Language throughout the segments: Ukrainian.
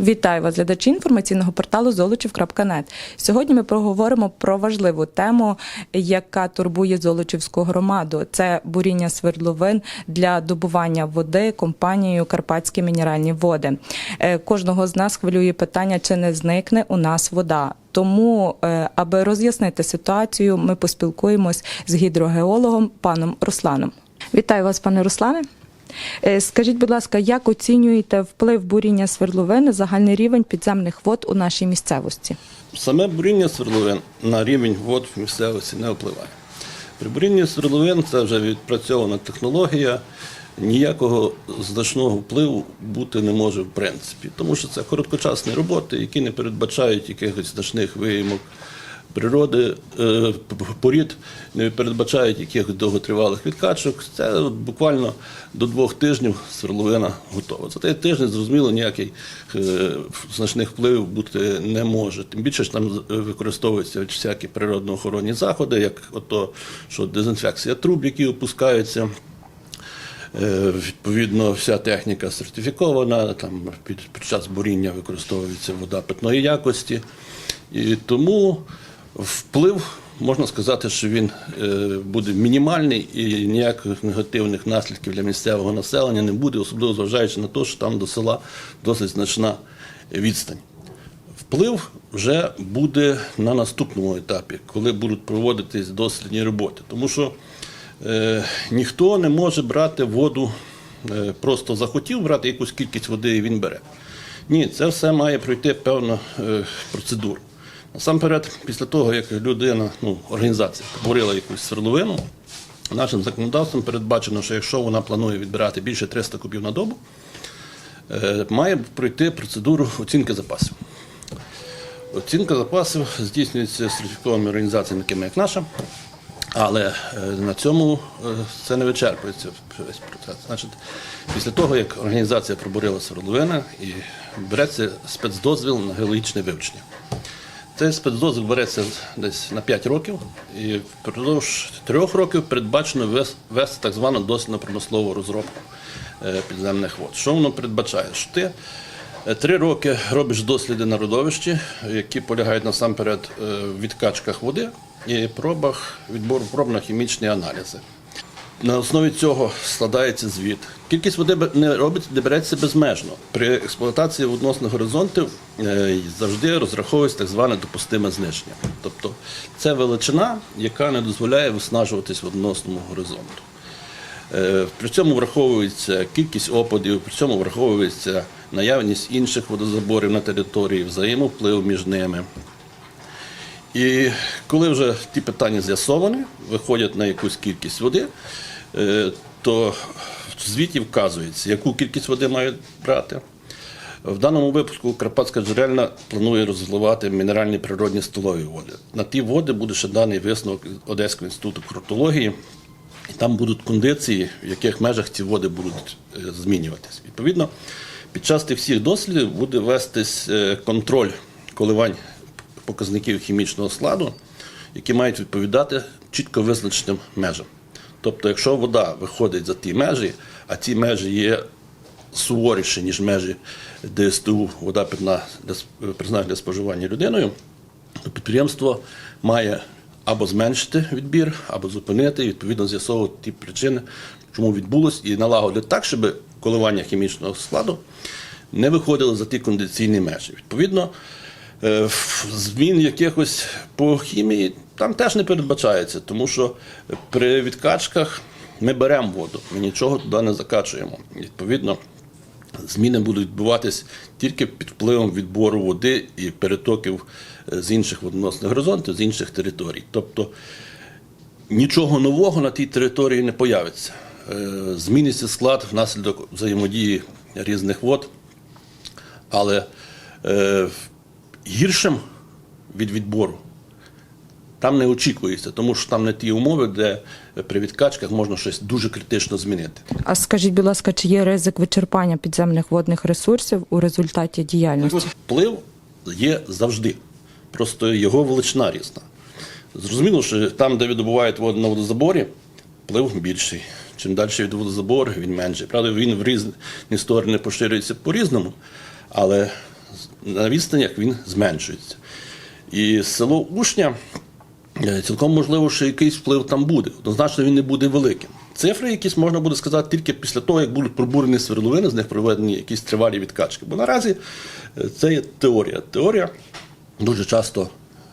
Вітаю вас, глядачі інформаційного порталу Золочів.нет. Сьогодні ми проговоримо про важливу тему, яка турбує Золочівську громаду. Це буріння свердловин для добування води компанією Карпатські мінеральні води. Е, Кожного з нас хвилює питання, чи не зникне у нас вода. Тому, е, аби роз'яснити ситуацію, ми поспілкуємось з гідрогеологом паном Русланом. Вітаю вас, пане Руслане. Е, Скажіть, будь ласка, як оцінюєте вплив буріння свердловин на загальний рівень підземних вод у нашій місцевості? Саме буріння свердловин на рівень вод в місцевості не впливає. При бурінні свердловин це вже відпрацьована технологія, ніякого значного впливу бути не може в принципі, тому що це короткочасні роботи, які не передбачають якихось значних виїмок природи, е, порід, не передбачають якихось довготривалих відкачок. Це буквально до двох тижнів свердловина готова. За той тиждень, зрозуміло, ніяких е, значних впливів бути не може. Тим більше ж там використовуються всякі природоохоронні заходи, як ото, що дезінфекція труб, які опускаються. Е, Відповідно, вся техніка сертифікована, там під, під час буріння використовується вода питної якості. І тому вплив, можна сказати, що він е, буде мінімальний і ніяких негативних наслідків для місцевого населення не буде, особливо зважаючи на те, що там до села досить значна відстань. Вплив вже буде на наступному етапі, коли будуть проводитись дослідні роботи. Тому що е, ніхто не може брати воду, е, просто захотів брати якусь кількість води і він бере. Ні, це все має пройти певну е, процедуру. Насамперед, після того, як людина, ну, організація поборила якусь свердловину, нашим законодавством передбачено, що якщо вона планує відбирати більше 300 кубів на добу, е, має пройти процедуру оцінки запасів. Оцінка запасів здійснюється сертифікованими організаціями, такими як наша, але е, на цьому е, це не вичерпується весь процес. Значить, після того, як організація пробурила свердловини, і береться спецдозвіл на геологічне вивчення. Цей спецдозвіл береться десь на 5 років, і впродовж трьох років передбачено вести так звану дослідно-промислову розробку е, підземних вод. Що воно передбачає? Що ти е, три роки робиш досліди на родовищі, які полягають насамперед е, в відкачках води і пробах відбору проб на хімічні аналізи. На основі цього складається звіт. Кількість води не робить, не береться безмежно. При експлуатації водносних горизонтів е, завжди розраховується так зване допустиме зниження. Тобто це величина, яка не дозволяє виснажуватись водносному горизонту. Е, При цьому враховується кількість опадів, при цьому враховується наявність інших водозаборів на території, взаємовплив між ними. І коли вже ті питання з'ясовані, виходять на якусь кількість води, то в звіті вказується, яку кількість води мають брати. В даному випадку Карпатська джерельна планує розливати мінеральні природні столові води. На ті води буде ще даний висновок Одеського інституту кротології, і там будуть кондиції, в яких межах ці води будуть е, змінюватись. Відповідно, під час тих всіх дослідів буде вестись е, контроль коливань показників хімічного складу, які мають відповідати чітко визначеним межам. Тобто, якщо вода виходить за ті межі, а ці межі є суворіші, ніж межі ДСТУ, вода питна призначена для споживання людиною, то підприємство має або зменшити відбір, або зупинити, відповідно з'ясовувати ті причини, чому відбулось, і налагодити так, щоб коливання хімічного складу не виходило за ті кондиційні межі. Відповідно, змін якихось по хімії там теж не передбачається, тому що при відкачках ми беремо воду, ми нічого туди не закачуємо. Відповідно, зміни будуть відбуватись тільки під впливом відбору води і перетоків е, з інших водоносних горизонтів, з інших територій. Тобто нічого нового на тій території не появиться. Е, Зміниться склад внаслідок взаємодії різних вод, але е, гіршим від відбору там не очікується, тому що там не ті умови, де при відкачках можна щось дуже критично змінити. А скажіть, будь ласка, чи є ризик вичерпання підземних водних ресурсів у результаті діяльності? Вплив є завжди. Просто його величина різна. Зрозуміло, що там, де видобувають воду на водозаборі, вплив більший. Чим далі від водозабору, він менший. Правда, він в різні сторони поширюється по-різному, але на відстанях він зменшується. І село Ушня е, цілком можливо, що якийсь вплив там буде. Однозначно він не буде великим. Цифри якісь можна буде сказати тільки після того, як будуть пробурені свердловини, з них проведені якісь тривалі відкачки. Бо наразі е, це є теорія. Теорія дуже часто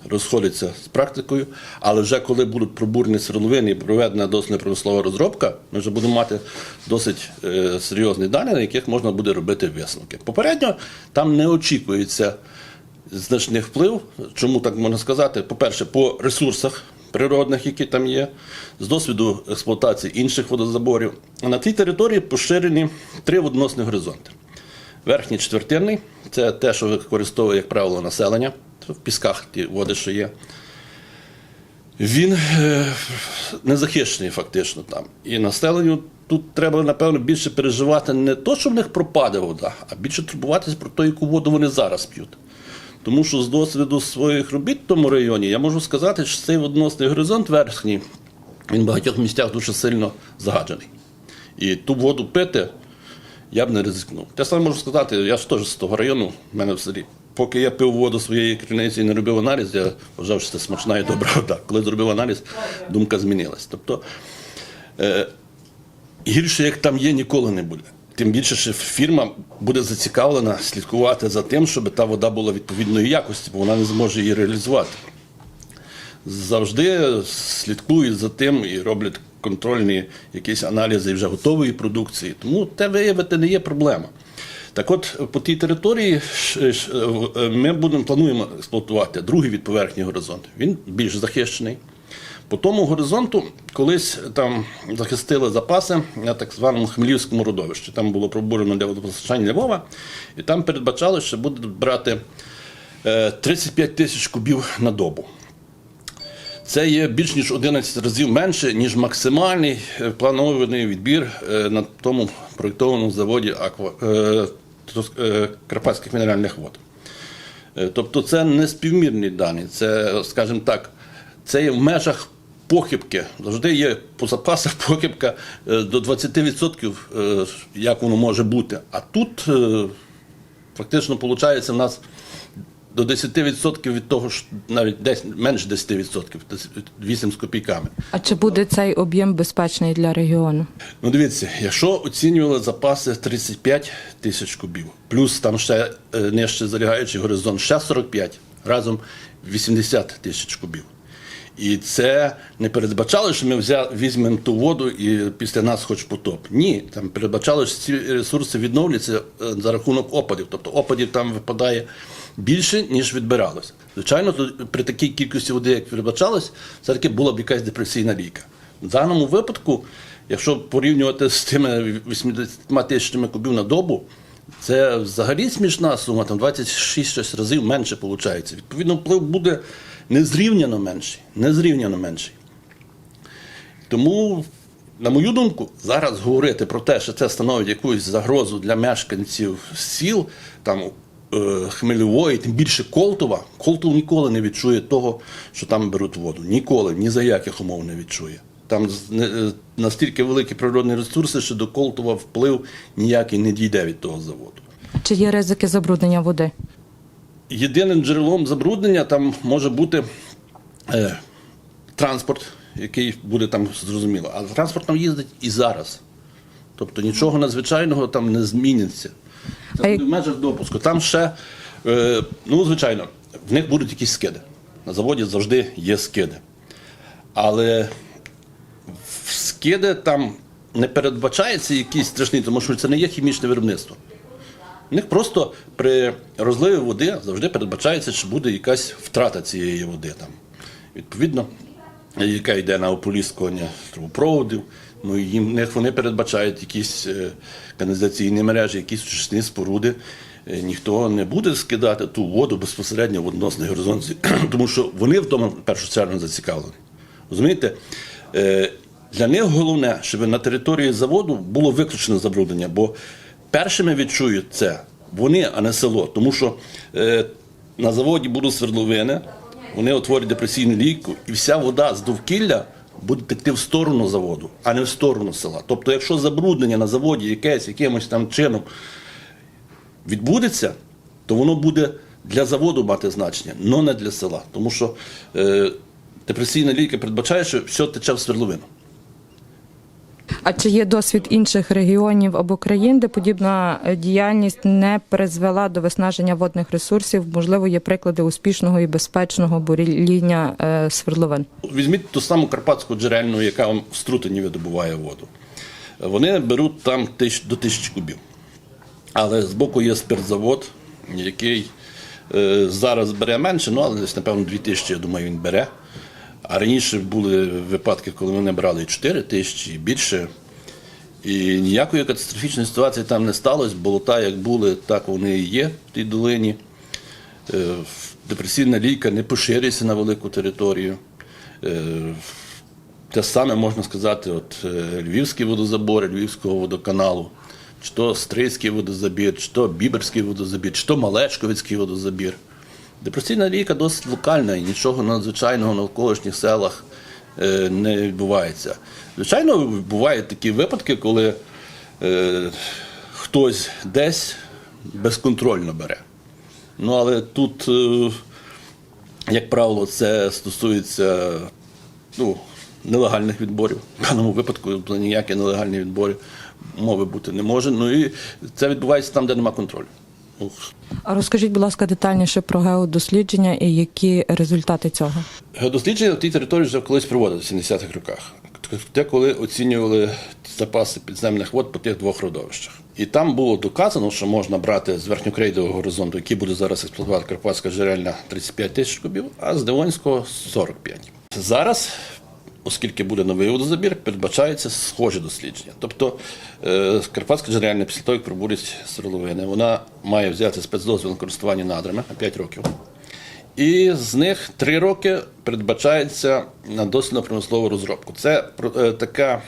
розходиться з практикою, але вже коли будуть пробурені свердловини і проведена досить промислова розробка, ми вже будемо мати досить е, серйозні дані, на яких можна буде робити висновки. Попередньо там не очікується значний вплив. Чому так можна сказати? По-перше, по ресурсах природних, які там є, з досвіду експлуатації інших водозаборів. На тій території поширені три водоносні горизонти. Верхній четвертинний це те, що використовує, як правило, населення в пісках ті води, що є. Він е, не захищений фактично там. І населенню тут треба, напевно, більше переживати не то, що в них пропаде вода, а більше турбуватися про те, яку воду вони зараз п'ють. Тому що з досвіду своїх робіт в тому районі я можу сказати, що цей водоносний горизонт верхній, він в багатьох місцях дуже сильно загаджений. І ту воду пити я б не ризикнув. Те саме можу сказати, я ж теж з того району, в мене в селі. Поки я пив воду своєї криниці і не робив аналіз, я вважав, що це смачна і добра вода. Коли зробив аналіз, думка змінилась. Тобто е, гірше, як там є, ніколи не буде. Тим більше, що фірма буде зацікавлена слідкувати за тим, щоб та вода була відповідної якості, бо вона не зможе її реалізувати. Завжди слідкують за тим і роблять контрольні якісь аналізи вже готової продукції. Тому те виявити не є проблема. Так от, по тій території е, ми будемо плануємо експлуатувати другий від поверхні горизонт. Він більш захищений. По тому горизонту колись там захистили запаси на так званому Хмелівському родовищі. Там було пробурено для водопостачання Львова, і там передбачали, що будуть брати е, 35 тисяч кубів на добу. Це є більш ніж 11 разів менше, ніж максимальний е, планований відбір е, на тому проєктованому заводі Аква, е, е, Карпатських мінеральних вод. Е, Тобто це не співмірні дані, це, скажімо так, це є в межах похибки. Завжди є по запасах похибка е, до 20%, е, як воно може бути. А тут е, фактично виходить в нас до 10% від того, що навіть десь менше 10%, десь 8 з копійками. А чи буде цей об'єм безпечний для регіону? Ну, дивіться, якщо оцінювали запаси 35 тисяч кубів, плюс там ще е, нижче залягаючий горизонт, ще 45, разом 80 тисяч кубів. І це не передбачало, що ми взя, візьмемо ту воду і після нас хоч потоп. Ні, там передбачало, що ці ресурси відновляться е, за рахунок опадів. Тобто опадів там випадає більше, ніж відбиралося. Звичайно, тут при такій кількості води, як передбачалось, все-таки була б якась депресійна ліка. В даному випадку, якщо порівнювати з тими 80 тисячами кубів на добу, це взагалі смішна сума, там 26 щось разів менше виходить. Відповідно, вплив буде незрівняно менший. Незрівняно менший. Тому, на мою думку, зараз говорити про те, що це становить якусь загрозу для мешканців сіл, там Хмельової, тим більше Колтова, Колтов ніколи не відчує того, що там беруть воду. Ніколи, ні за яких умов не відчує. Там е, настільки великі природні ресурси, що до Колтова вплив ніякий не дійде від того заводу. Чи є ризики забруднення води? Єдиним джерелом забруднення там може бути е, транспорт, який буде там зрозуміло. А транспорт там їздить і зараз. Тобто нічого надзвичайного там не зміниться. Це в межах допуску. Там ще, е, ну, звичайно, в них будуть якісь скиди. На заводі завжди є скиди. Але в скиди там не передбачається якісь страшні, тому що це не є хімічне виробництво. У них просто при розливі води завжди передбачається, що буде якась втрата цієї води там. Відповідно, яка йде на ополіскування трубопроводів, ну їм них вони передбачають якісь е, каналізаційні мережі, якісь сучасні споруди. Е, Ніхто не буде скидати ту воду безпосередньо в водоносний горизонт, тому що вони в тому в першу чергу зацікавлені. Розумієте? Е, Для них головне, щоб на території заводу було виключено забруднення, бо першими відчують це вони, а не село. Тому що на заводі будуть свердловини, вони утворять депресійну лійку, і вся вода з довкілля буде текти в сторону заводу, а не в сторону села. Тобто, якщо забруднення на заводі якесь якимось там чином відбудеться, то воно буде для заводу мати значення, але не для села. Тому що е, депресійна ліка передбачає, що все тече в свердловину. А чи є досвід інших регіонів або країн, де подібна е, діяльність не призвела до виснаження водних ресурсів? Можливо, є приклади успішного і безпечного буріння е, свердловин? Візьміть ту саму карпатську джерельну, яка в струтині видобуває воду. Вони беруть там до тисячі кубів. Але збоку є спиртзавод, який е, зараз бере менше, ну але десь, напевно, 2 тисячі, я думаю, він бере. А раніше були випадки, коли вони брали 4 тисячі, і більше. І ніякої катастрофічної ситуації там не сталося. Болота як були, так вони і є в тій долині. Е, Депресивна лійка не поширюється на велику територію. Е, Те саме можна сказати, от е, Львівські водозабори Львівського водоканалу, чи то Стрийський водозабір, чи то Біберський водозабір, чи то Малешковицький водозабір. Депресивна ріка досить локальна і нічого надзвичайного в навколишніх селах е, не відбувається. Звичайно, бувають такі випадки, коли е, хтось десь безконтрольно бере. Ну, але тут, е, як правило, це стосується ну, нелегальних відборів. В даному випадку ніякі нелегальні відбори мови бути не може. Ну і це відбувається там, де немає контролю. А розкажіть, будь ласка, детальніше про геодослідження і які результати цього? Геодослідження в тій території вже колись проводили в 70-х роках. Те, коли оцінювали запаси підземних вод по тих двох родовищах. І там було доказано, що можна брати з верхньокрейдового горизонту, який буде зараз експлуатувати Карпатська джерельна 35 тисяч кубів, а з Девонського 45. Зараз, оскільки буде новий водозабір, передбачається схожі дослідження. Тобто е, Карпатська джерельна після того, як пробурить свердловини, вона має взяти спецдозвіл на користування надрами на 5 років. І з них три роки передбачається на дослідно-промислову розробку. Це е, така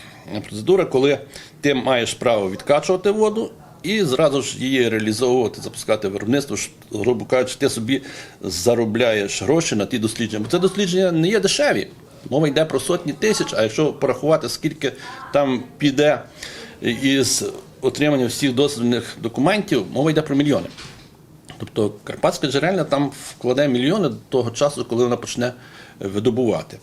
процедура, коли ти маєш право відкачувати воду і зразу ж її реалізовувати, запускати виробництво. Грубо кажучи, ти собі заробляєш гроші на ті дослідження. Бо це дослідження не є дешеві. Мова йде про сотні тисяч, а якщо порахувати, скільки там піде із отримання всіх дослідних документів, мова йде про мільйони. Тобто Карпатська джерельна там вкладе мільйони до того часу, коли вона почне видобувати.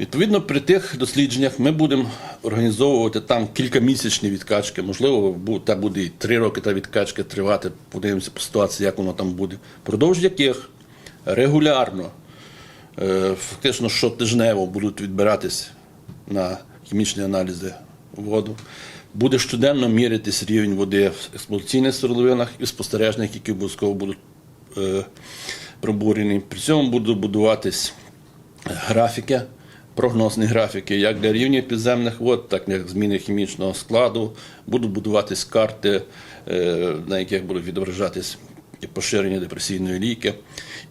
Відповідно, при тих дослідженнях ми будемо організовувати там кількамісячні відкачки. Можливо, та буде і три роки та відкачки тривати. Подивимося по ситуації, як воно там буде. Продовж яких регулярно, фактично щотижнево будуть відбиратись на хімічні аналізи воду. Буде щоденно мірятись рівень води в експлуатаційних свердловинах і в спостережних, які обов'язково будуть е, пробурені. При цьому будуть будуватись графіки, прогнозні графіки, як для рівня підземних вод, так і для зміни хімічного складу. Будуть будуватись карти, е, на яких будуть відображатись поширення депресійної ліки.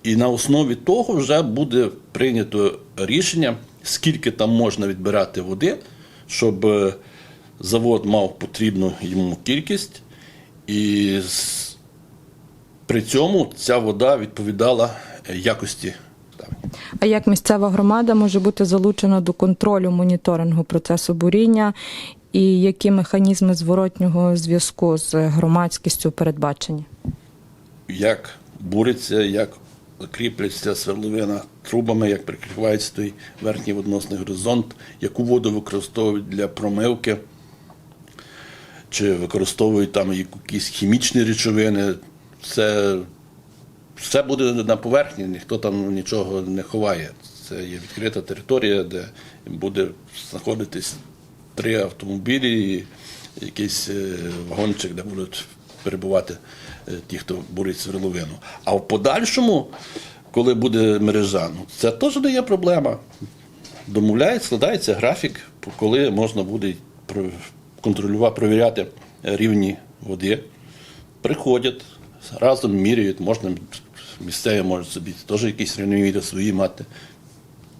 І на основі того вже буде прийнято рішення, скільки там можна відбирати води, щоб е, завод мав потрібну йому кількість, і при цьому ця вода відповідала е, якості. А як місцева громада може бути залучена до контролю моніторингу процесу буріння, і які механізми зворотнього зв'язку з громадськістю передбачені? Як буриться, як кріпляться свердловина трубами, як прикривається той верхній водоносний горизонт, яку воду використовують для промивки, чи використовують там якісь хімічні речовини. Це все буде на поверхні, ніхто там нічого не ховає. Це є відкрита територія, де буде знаходитись три автомобілі і якийсь е, вагончик, де будуть перебувати е, ті, хто бурить свердловину. А в подальшому, коли буде мережа, ну, це теж не є проблема. Домовляють, складається графік, коли можна буде контролювати, провіряти рівні води. Приходять, разом міряють, можна місцеві можуть собі теж якісь рівноміри свої мати.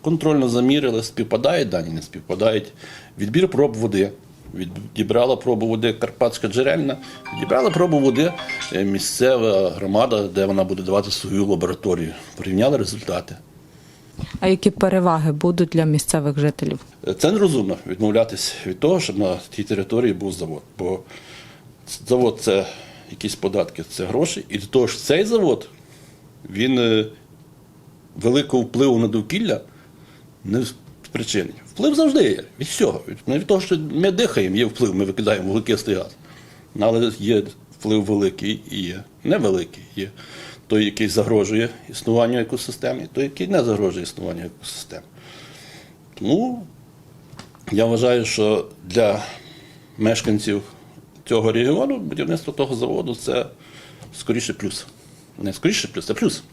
Контрольно замірили, співпадають дані, не співпадають. Відбір проб води. Відібрала пробу води Карпатська джерельна, відібрала пробу води е, місцева громада, де вона буде давати свою лабораторію. Порівняли результати. А які переваги будуть для місцевих жителів? Це нерозумно відмовлятись від того, щоб на тій території був завод. Бо завод це якісь податки це гроші. І до того ж цей завод він е, великого впливу на довкілля не спричинить. Вплив завжди є від всього. Від, від того, що ми дихаємо, є вплив, ми викидаємо вуглекислий газ. Але є вплив великий і є невеликий. Є той, який загрожує існуванню екосистеми, і той, який не загрожує існуванню екосистеми. Тому я вважаю, що для мешканців цього регіону будівництво того заводу це скоріше плюс. Не скоріше плюс, це плюс.